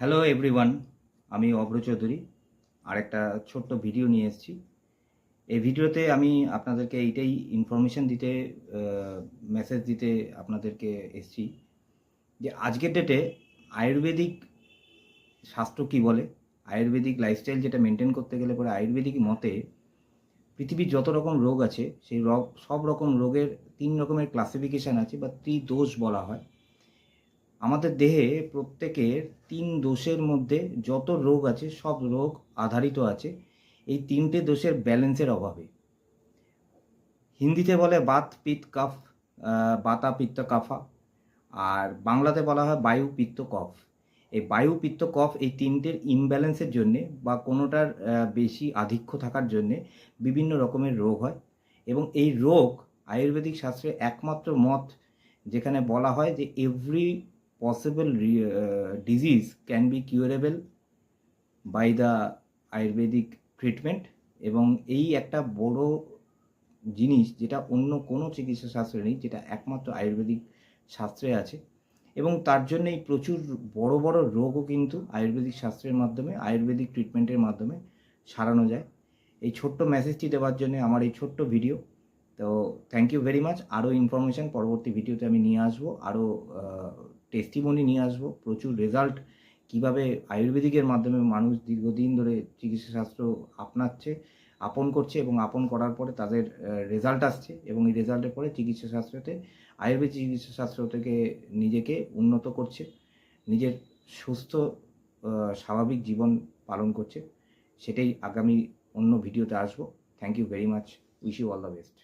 Hello everyone আমি অব্র চৌধুরী। আরেকটা ছোট্ট ভিডিও নিয়ে এসেছি। এই ভিডিওতে আমি আপনাদেরকে এইটাই ইনফরমেশন দিতে মেসেজ দিতে আপনাদেরকে এসেছি যে আজকের ডেটে আয়ুর্বেদিক শাস্ত্র কি বলে? আয়ুর্বেদিক লাইফস্টাইল যেটা মেনটেন করতে গেলে পরে আয়ুর্বেদিক মতে পৃথিবীর যত রকম রোগ আছে, সেই রোগ সব রকম রোগের তিন রকমের ক্লাসিফিকেশান আছে বা ত্রিদোষ বলা হয়। আমাদের দেহে প্রত্যেকের তিন দোষের মধ্যে যত রোগ আছে, সব রোগ আধারিত আছে, এই তিনটে দোষের ব্যালেন্সের অভাবে। হিন্দিতে বলে বাত পিত্ত কফ বাতা পিত্ত কাফা, আর বাংলাতে বলা হয় বায়ু পিত্ত কফ। এই বায়ু পিত্ত কফ এই তিনটের ইমব্যালেন্সের জন্যে বা কোনোটার বেশি আধিক্য থাকার জন্যে বিভিন্ন রকমের রোগ হয় এবং এই রোগ আয়ুর্বেদিক শাস্ত্রে একমাত্র মত যেখানে বলা হয় যে every possible disease can be curable by the Ayurvedic treatment এবং এই একটা বড় জিনিস যেটা অন্য কোনো চিকিৎসা শাস্ত্রে নেই, যেটা একমাত্র আয়ুর্বেদিক শাস্ত্রে আছে এবং তার জন্যই প্রচুর বড় বড় রোগও কিন্তু আয়ুর্বেদিক শাস্ত্রের মাধ্যমে, আয়ুর্বেদিক ট্রিটমেন্টের মাধ্যমে সারানো যায়। এই ছোট্ট মেসেজটি দেওয়ার জন্য আমার এই ছোট্ট ভিডিও তো থ্যাংক ইউ ভেরি মাচ আরও ইনফরমেশান পরবর্তী ভিডিওতে আমি নিয়ে আসব। আরও টেস্টিমনি নিয়ে আসব, প্রচুর রেজাল্ট কীভাবে আয়ুর্বেদিকের মাধ্যমে মানুষ দীর্ঘদিন ধরে চিকিৎসা শাস্ত্র আপনাচ্ছে, আপন করছে এবং আপন করার পরে তাদের রেজাল্ট আসছে এবং এই রেজাল্টের পরে চিকিৎসা শাস্ত্রতে আয়ুর্বেদ চিকিৎসা শাস্ত্র থেকে নিজেকে উন্নত করছে, নিজের সুস্থ স্বাভাবিক জীবন পালন করছে, সেটাই আগামী অন্য ভিডিওতে আসব। Thank you very much wish you all the best